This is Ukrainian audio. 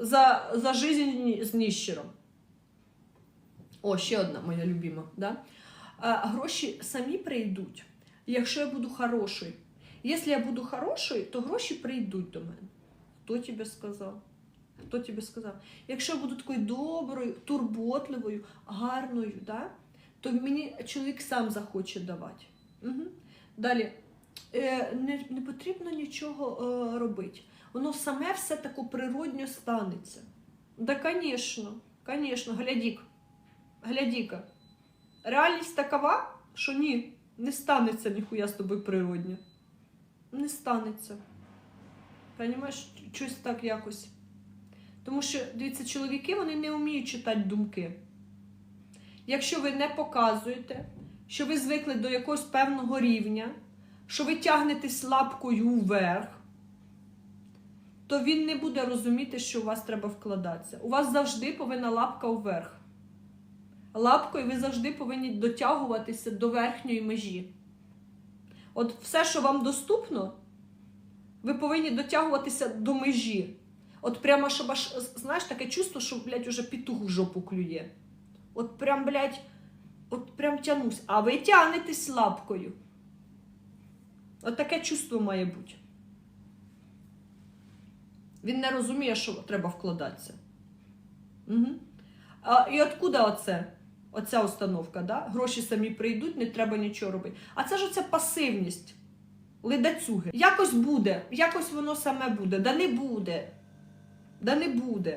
за, за жизнь з ніщером. О, ще одна моя любима. Да? А, гроші самі прийдуть, якщо я буду хорошою. Якщо я буду хорошою, то гроші прийдуть до мене. Хто тобі сказав? Хто тобі сказав? Якщо я буду такою доброю, турботливою, гарною, да? то мені чоловік сам захоче давати. Угу. Далі, не, не потрібно нічого е, робити. Воно саме все тако природньо станеться. Да, звісно, звісно, глядік. Глядіка. Реальність такова, що ні, не станеться ніхуя з тобою природньо. Не станеться. Понімаєш, щось так якось. Тому що, дивіться, чоловіки вони не вміють читати думки. Якщо ви не показуєте, що ви звикли до якогось певного рівня, що ви тягнетесь лапкою вверх, то він не буде розуміти, що у вас треба вкладатися. У вас завжди повинна лапка вверх. Лапкою ви завжди повинні дотягуватися до верхньої межі. От все, що вам доступно, ви повинні дотягуватися до межі. От прямо, щоб аж, знаєш, таке чувство, що, блядь, уже петух в жопу клює. От прям, блядь, от прям тянусь. А ви тягнетесь лапкою. От таке чувство має бути. Він не розуміє, що треба вкладатися. Угу. А, і откуда оце? Оця установка, да? гроші самі прийдуть, не треба нічого робити. А це ж оця пасивність. Ледацюги. Якось буде, якось воно саме буде. Да не буде. Да не буде.